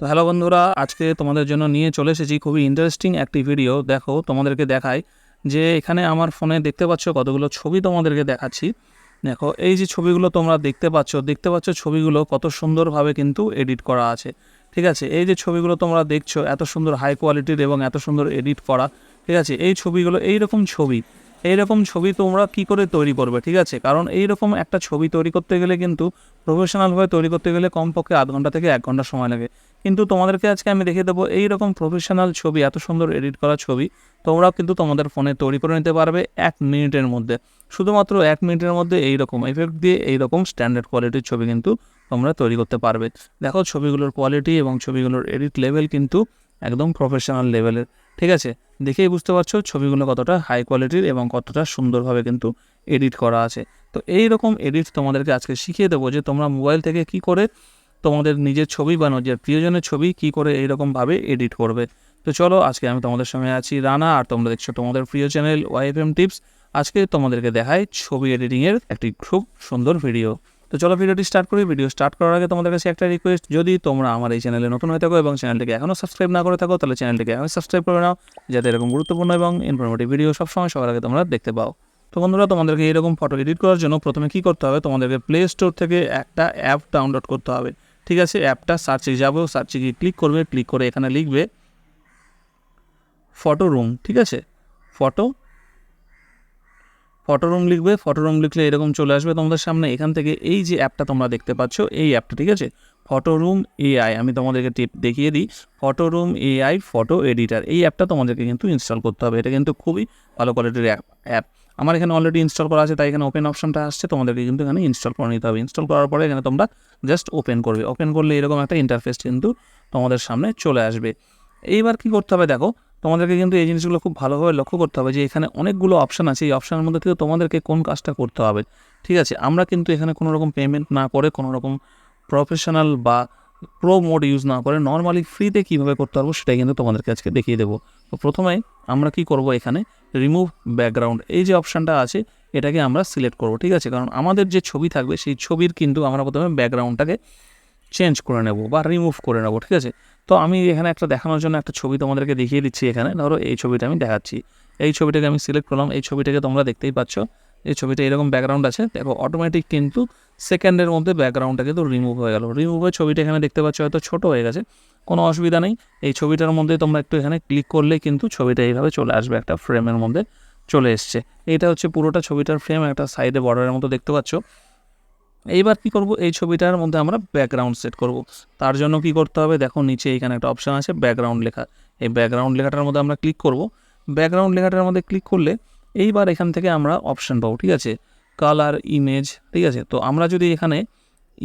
তো হ্যালো বন্ধুরা, আজকে তোমাদের জন্য নিয়ে চলে এসেছি খুবই ইন্টারেস্টিং একটি ভিডিও দেখো, তোমাদেরকে দেখাই যে এখানে আমার ফোনে দেখতে পাচ্ছ কতগুলো ছবি তোমাদেরকে দেখাচ্ছি। দেখো, এই যে ছবিগুলো তোমরা দেখতে পাচ্ছ দেখতে পাচ্ছ ছবিগুলো কত সুন্দরভাবে কিন্তু এডিট করা আছে। ঠিক আছে, এই যে ছবিগুলো তোমরা দেখছ, এত সুন্দর হাই কোয়ালিটির এবং এত সুন্দর এডিট করা। ঠিক আছে, এই ছবিগুলো এই রকম ছবি এইরকম ছবি তোমরা কি করে তৈরি করবে, ঠিক আছে? কারণ এইরকম একটা ছবি তৈরি করতে গেলে কিন্তু প্রফেশনালভাবে তৈরি করতে গেলে কমপক্ষে আধ ঘণ্টা থেকে এক ঘণ্টা সময় লাগে। কিন্তু তোমাদেরকে আজকে আমি দেখিয়ে দেবো এইরকম প্রফেশনাল ছবি, এত সুন্দর এডিট করা ছবি, তোমরাও কিন্তু তোমাদের ফোনে তৈরি করে নিতে পারবে এক মিনিটের মধ্যে। শুধুমাত্র এক মিনিটের মধ্যে এইরকম এফেক্ট দিয়ে এইরকম স্ট্যান্ডার্ড কোয়ালিটির ছবি কিন্তু তোমরা তৈরি করতে পারবে। দেখো ছবিগুলোর কোয়ালিটি এবং ছবিগুলোর এডিট লেভেল কিন্তু একদম প্রফেশনাল লেভেলের ঠিক আছে? দেখেই বুঝতে পারছ ছবিগুলো কতটা হাই কোয়ালিটির এবং কতটা সুন্দরভাবে কিন্তু এডিট করা আছে। তো এই রকম এডিট তোমাদেরকে আজকে শিখিয়ে দেবো যে তোমরা মোবাইল থেকে কি করে তোমাদের নিজের ছবি বা যে প্রিয়জনের ছবি কি করে এইরকমভাবে এডিট করবে। তো চলো আজকে আমি তোমাদের সঙ্গে আছি রানা, আর তোমরা দেখছ তোমাদের প্রিয় চ্যানেল ওয়াইএফএম টিপস আজকে তোমাদেরকে দেখায় ছবি এডিটিংয়ের একটি খুব সুন্দর ভিডিও তো চলো ভিডিওটি স্টার্ট করি। ভিডিও স্টার্ট করার আগে তোমাদের কাছে একটা রিকোয়েস্ট যদি তোমরা আমার এই চ্যানেলে নতুন হয়ে থাকো এবং চ্যানেলটিকে এখনও সাবস্ক্রাইব না করে থাকো, তাহলে চ্যানেলটিকে এখন সাবস্ক্রাইব করে নাও, যাতে এরকম গুরুত্বপূর্ণ এবং ইনফরমেটিভ ভিডিও সবসময় সবার আগে তোমরা দেখতে পাও। তো বন্ধুরা, তোমাদেরকে এরকম ফটো এডিট করার জন্য প্রথমে কি করতে হবে? তোমাদেরকে প্লে স্টোর থেকে একটা অ্যাপ ডাউনলোড করতে হবে। ঠিক আছে অ্যাপটা সার্চে যাব সার্চে গিয়ে ক্লিক করবে ক্লিক করে এখানে লিখবে ফটো রুম ঠিক আছে? ফটো ফটো রুম লিখবে ফটো রুম লিখলে এরকম চলে আসবে তোমাদের সামনে। এখান থেকে এই যে অ্যাপটা তোমরা দেখতে পাচ্ছ, এই অ্যাপটা ঠিক আছে? ফটো রুম এআই আমি তোমাদেরকে টিপ দেখিয়ে দিই। Photo room AI photo editor এই অ্যাপটা তোমাদেরকে কিন্তু ইনস্টল করতে হবে। এটা কিন্তু খুবই ভালো কোয়ালিটির অ্যাপ অ্যাপ আমার এখানে অলরেডি ইনস্টল করা আছে, তাই এখানে ওপেন অপশনটা আসছে, তোমাদেরকে কিন্তু এখানে ইনস্টল করে নিতে হবে। ইনস্টল করার পরে এখানে তোমরা জাস্ট ওপেন করবে। ওপেন করলে এরকম একটা ইন্টারফেস কিন্তু তোমাদের সামনে চলে আসবে। এইবার কি করতে হবে দেখো তোমাদেরকে কিন্তু এই জিনিসগুলো খুব ভালোভাবে লক্ষ্য করতে হবে যে এখানে অনেকগুলো অপশান আছে। এই অপশানের মধ্যে থেকে তোমাদেরকে কোন কাজটা করতে হবে? ঠিক আছে, আমরা কিন্তু এখানে কোনো রকম পেমেন্ট না করে, কোনো রকম প্রফেশনাল বা প্রো মোড ইউজ না করে নর্মালি ফ্রিতে কীভাবে করতে পারব সেটাই কিন্তু তোমাদেরকে আজকে দেখিয়ে দেবো। তো প্রথমে আমরা কি করব এখানে? রিমুভ ব্যাকগ্রাউন্ড এই যে অপশানটা আছে, এটাকে আমরা সিলেক্ট করব, ঠিক আছে? কারণ আমাদের যে ছবি থাকবে, সেই ছবির কিন্তু আমরা প্রথমে ব্যাকগ্রাউন্ডটাকে চেঞ্জ করে নেব বা রিমুভ করে নেব, ঠিক আছে? তো আমি এখানে একটা দেখানোর জন্য একটা ছবি তোমাদেরকে দেখিয়ে দিচ্ছি এখানে। ধরো এই ছবিটা আমি দেখাচ্ছি। এই ছবিটাকে আমি সিলেক্ট করলাম। এই ছবিটাকে তোমরা দেখতেই পাচ্ছ। এই ছবিটা এরকম ব্যাকগ্রাউন্ড আছে। দেখো অটোমেটিক কিন্তু সেকেন্ডের মধ্যে ব্যাকগ্রাউন্ডটা কিন্তু রিমুভ হয়ে গেল। রিমুভ হয়ে ছবিটা এখানে দেখতে পাচ্ছ, হয়তো ছোটো হয়ে গেছে। কোনো অসুবিধা নেই। এই ছবিটার মধ্যে তোমরা একটু এখানে ক্লিক করলে কিন্তু ছবিটা এইভাবে চলে আসবে। একটা ফ্রেমের মধ্যে চলে এসছে। এটা হচ্ছে পুরোটা ছবিটার ফ্রেম একটা সাইডে বর্ডারের মতো দেখতে পাচ্ছ। এইবার কি করব? এই ছবিটার মধ্যে আমরা ব্যাকগ্রাউন্ড সেট করব। তার জন্য কি করতে হবে? দেখো নিচে এখানে একটা অপশান আছে ব্যাকগ্রাউন্ড লেখা। এই ব্যাকগ্রাউন্ড লেখাটার মধ্যে আমরা ক্লিক করব। ব্যাকগ্রাউন্ড লেখাটার মধ্যে ক্লিক করলে এইবার এখান থেকে আমরা অপশান পাবো, ঠিক আছে? কালার ইমেজ ঠিক আছে? তো আমরা যদি এখানে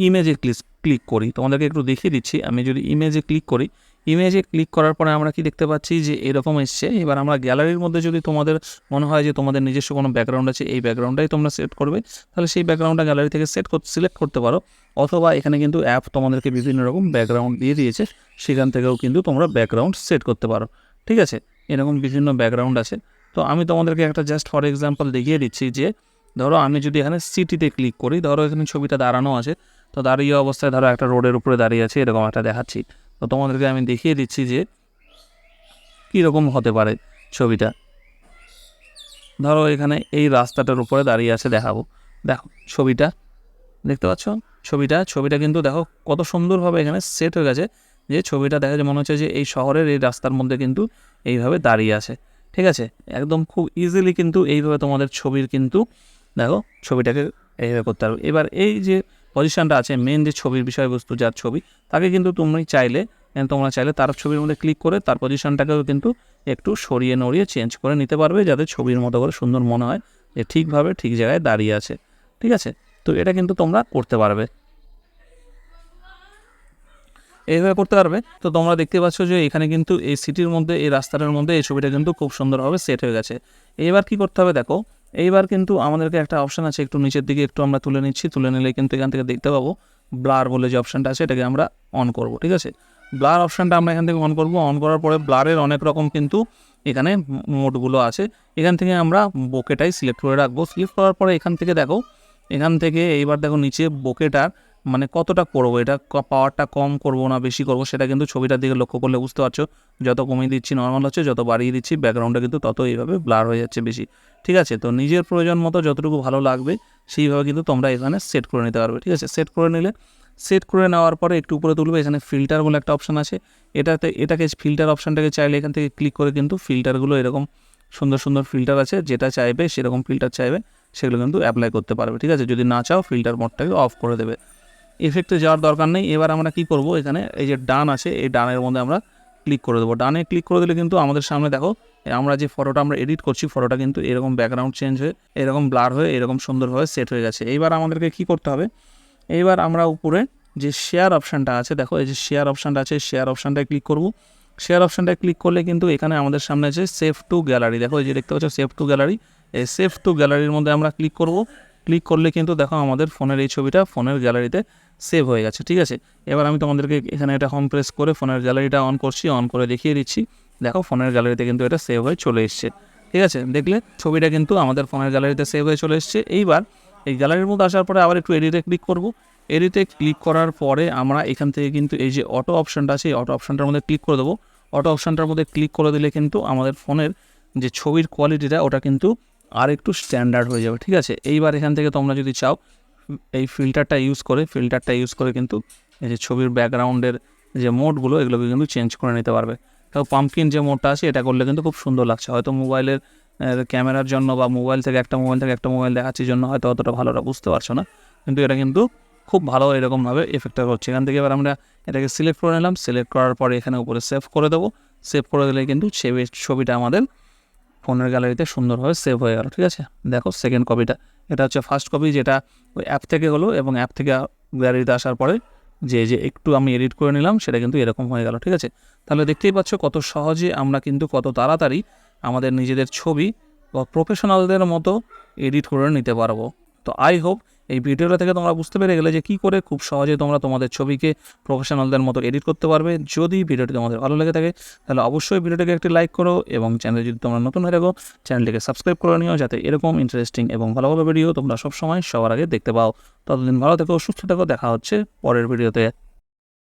ইমেজে ক্লিক ক্লিক করি তোমাদেরকে একটু দেখিয়ে দিচ্ছি। আমি যদি ইমেজে ক্লিক করি ইমেজে ক্লিক করার পরে আমরা কি দেখতে পাচ্ছি যে এরকম এসছে। এবার আমরা গ্যালারির মধ্যে যদি তোমাদের মনে হয় যে তোমাদের নিজস্ব কোনো ব্যাকগ্রাউন্ড আছে, এই ব্যাকগ্রাউন্ডটাই তোমরা সেট করবে। তাহলে সেই ব্যাকগ্রাউন্ডটা গ্যালারি থেকে সেট সিলেক্ট করতে পারো। অথবা এখানে কিন্তু অ্যাপ তোমাদেরকে বিভিন্ন রকম ব্যাকগ্রাউন্ড দিয়ে দিয়েছে, সেখান থেকেও কিন্তু তোমরা ব্যাকগ্রাউন্ড সেট করতে পারো। ঠিক আছে? এরকম বিভিন্ন ব্যাকগ্রাউন্ড আছে। তো আমি তোমাদেরকে একটা জাস্ট ফর এক্সাম্পল দেখিয়ে দিচ্ছি যে, ধরো আমি যদি এখানে সিটিতে ক্লিক করি, ধরো এখানে ছবিটা দাঁড়ানো আছে, তো দাঁড়িয়ে অবস্থায় ধরো একটা রোডের উপরে দাঁড়িয়ে আছে, এরকম একটা দেখাচ্ছি। তো তোমাদেরকে আমি দেখিয়ে দিচ্ছি যে কীরকম হতে পারে ছবিটা। ধরো এখানে এই রাস্তাটার উপরে দাঁড়িয়ে আছে, দেখাবো। দেখো, ছবিটা, দেখতে পাচ্ছ? ছবিটা ছবিটা কিন্তু দেখো কত সুন্দরভাবে এখানে সেট হয়ে গেছে, যে ছবিটা দেখা যায় মনে হচ্ছে যে এই শহরের এই রাস্তার মধ্যে কিন্তু এইভাবে দাঁড়িয়ে আছে। ঠিক আছে? একদম খুব ইজিলি কিন্তু এইভাবে তোমাদের ছবির কিন্তু দেখো, ছবিটাকে এইভাবে করতে পারবে। এবার এই যে পজিশনটা আছে মেন যে ছবির বিষয়বস্তু, যার ছবি, তাকে কিন্তু তুমি চাইলে তোমরা চাইলে তার ছবির মধ্যে ক্লিক করে তার পজিশনটাকেও কিন্তু একটু সরিয়ে নড়িয়ে চেঞ্জ করে নিতে পারবে, যাতে ছবির মতো করে সুন্দর মনে হয় যে ঠিকভাবে ঠিক জায়গায় দাঁড়িয়ে আছে। ঠিক আছে? তো এটা কিন্তু তোমরা করতে পারবে। এইভাবে করতে পারবে। তো তোমরা দেখতে পাচ্ছ যে এখানে কিন্তু এই সিটির মধ্যে, এই রাস্তাটার মধ্যে এই ছবিটা কিন্তু খুব সুন্দরভাবে সেট হয়ে গেছে। এবার কি করতে হবে দেখো এইবার কিন্তু আমাদেরকে একটা অপশান আছে, একটু নিচের দিকে একটু আমরা তুলে নিচ্ছি, তুলে নিলে কিন্তু এখান থেকে দেখতে পাবো ব্লার বলে যে অপশানটা আছে, এটাকে আমরা অন করব, ঠিক আছে? ব্লার অপশানটা আমরা এখান থেকে অন করব অন করার পরে ব্লারের অনেক রকম কিন্তু এখানে মোডগুলো আছে। এখান থেকে আমরা বোকেটাই সিলেক্ট করে রাখব। সিলেক্ট করার পরে এখান থেকে দেখো, এখান থেকে এইবার দেখো নিচে বোকেটার মানে কতটা করব? এটা পাওয়ারটা কম করব না বেশি করব সেটা কিন্তু ছবিটার দিকে লক্ষ্য করলে বুঝতে পারছ। যত কমিয়ে দিচ্ছি নর্মাল হচ্ছে, যত বাড়িয়ে দিচ্ছি ব্যাকগ্রাউন্ডটা কিন্তু তত এইভাবে ব্লার হয়ে যাচ্ছে বেশি। ঠিক আছে? তো নিজের প্রয়োজন মতো যতটুকু ভালো লাগবে, সেইভাবে কিন্তু তোমরা এখানে সেট করে নিতে পারবে। ঠিক আছে? সেট করে নিলে সেট করে নেওয়ার পরে একটু উপরে তুলবে, এখানে ফিল্টার বলে একটা অপশান আছে। এটাতে, এটাকে ফিল্টার অপশানটাকে চাইলে এখান থেকে ক্লিক করে কিন্তু ফিল্টারগুলো এরকম সুন্দর সুন্দর ফিল্টার আছে, যেটা চাইবে সেরকম ফিল্টার চাইবে, সেগুলো কিন্তু অ্যাপ্লাই করতে পারবে। ঠিক আছে? যদি না চাও ফিল্টার মোডটাকে অফ করে দেবে। এফেক্টে যাওয়ার দরকার নেই। এবার আমরা কি করব? এখানে এই যে ডান আছে, এই ডানের মধ্যে আমরা ক্লিক করে দেবো। ডানে ক্লিক করে দিলে কিন্তু আমাদের সামনে দেখো, আমরা যে ফটোটা আমরা এডিট করছি ফটোটা কিন্তু এরকম ব্যাকগ্রাউন্ড চেঞ্জ হয়ে, এরকম ব্লার হয়ে, এরকম সুন্দরভাবে সেট হয়ে গেছে। এইবার আমাদেরকে কি করতে হবে? এইবার আমরা উপরে যে শেয়ার অপশানটা আছে, দেখো এই যে শেয়ার অপশানটা আছে শেয়ার অপশানটায় ক্লিক করব। শেয়ার অপশানটায় ক্লিক করলে কিন্তু এখানে আমাদের সামনে আছে সেভ টু গ্যালারি দেখো এই যে দেখতে পাচ্ছ সেভ টু গ্যালারি এই সেভ টু গ্যালারির মধ্যে আমরা ক্লিক করব। ক্লিক করলে কিন্তু দেখো আমাদের ফোনের এই ছবিটা ফোনের গ্যালারিতে সেভ হয়ে গেছে, ঠিক আছে? এবার আমি তোমাদেরকে এখানে এটা হোম প্রেস করে ফোনের গ্যালারিটা অন করছি অন করে দেখিয়ে দিচ্ছি। দেখো ফোনের গ্যালারিতে কিন্তু এটা সেভ হয়ে চলে এসছে, ঠিক আছে? দেখলে ছবিটা কিন্তু আমাদের ফোনের গ্যালারিতে সেভ হয়ে চলে এসছে। এইবার এই গ্যালারির মধ্যে আসার পরে আবার একটু এডিটে ক্লিক করব। এডিটে ক্লিক করার পরে আমরা এখান থেকে কিন্তু এই যে অটো অপশানটা আছে, এই অটো অপশানটার মধ্যে ক্লিক করে দেবো। অটো অপশানটার মধ্যে ক্লিক করে দিলে কিন্তু আমাদের ফোনের যে ছবির কোয়ালিটিটা ওটা কিন্তু আর একটু স্ট্যান্ডার্ড হয়ে যাবে, ঠিক আছে? এইবার এখান থেকে তোমরা যদি চাও, এই ফিল্টারটা ইউজ করে ফিল্টারটা ইউজ করে কিন্তু এই যে ছবির ব্যাকগ্রাউন্ডের যে মোডগুলো এগুলোকে কিন্তু চেঞ্জ করে নিতে পারবে। তাও পাম্পকিন যে মোডটা আছে, এটা করলে কিন্তু খুব সুন্দর লাগছে। হয়তো মোবাইলের ক্যামেরার জন্য বা মোবাইল থেকে একটা মোবাইল থেকে একটা মোবাইল দেখাচ্ছির জন্য হয়তো অতটা ভালোটা বুঝতে পারছ না। কিন্তু এটা কিন্তু খুব ভালো এরকমভাবে এফেক্টটা করছে। এখান থেকে এবার আমরা এটাকে সিলেক্ট করে নিলাম। সিলেক্ট করার পরে এখানে উপরে সেভ করে দেবো। সেভ করে দিলে কিন্তু ছবি, ছবিটা আমাদের ফোনের গ্যালারিতে সুন্দরভাবে সেভ হয়ে গেল, ঠিক আছে? দেখো সেকেন্ড কপিটা এটা হচ্ছে ফার্স্ট কপি যেটা ওই অ্যাপ থেকে হলো এবং অ্যাপ থেকে গ্যালারিতে আসার পরে যে যে একটু আমি এডিট করে নিলাম সেটা কিন্তু এরকম হয়ে গেল, ঠিক আছে? তাহলে দেখতেই পাচ্ছ কত সহজে আমরা কিন্তু কত তাড়াতাড়ি আমাদের নিজেদের ছবি বা প্রফেশনালদের মতো এডিট করে নিতে পারব। তো আই হোপ এই ভিডিওটা থেকে তোমরা বুঝতে পেরে গেলে যে কী করে খুব সহজে তোমরা তোমাদের ছবিকে প্রফেশনালদের মতো এডিট করতে পারবে। যদি ভিডিওটি তোমাদের ভালো লেগে থাকে, তাহলে অবশ্যই ভিডিওটাকে একটি লাইক করো এবং চ্যানেলে যদি তোমরা নতুন হয়ে থাকো, চ্যানেলটিকে সাবস্ক্রাইব করে নিও যাতে এরকম ইন্টারেস্টিং এবং ভালো ভালো ভিডিও তোমরা সবসময় সবার আগে দেখতে পাও। ততদিন ভালো থেকো, সুস্থ থেকো, দেখা হচ্ছে পরের ভিডিওতে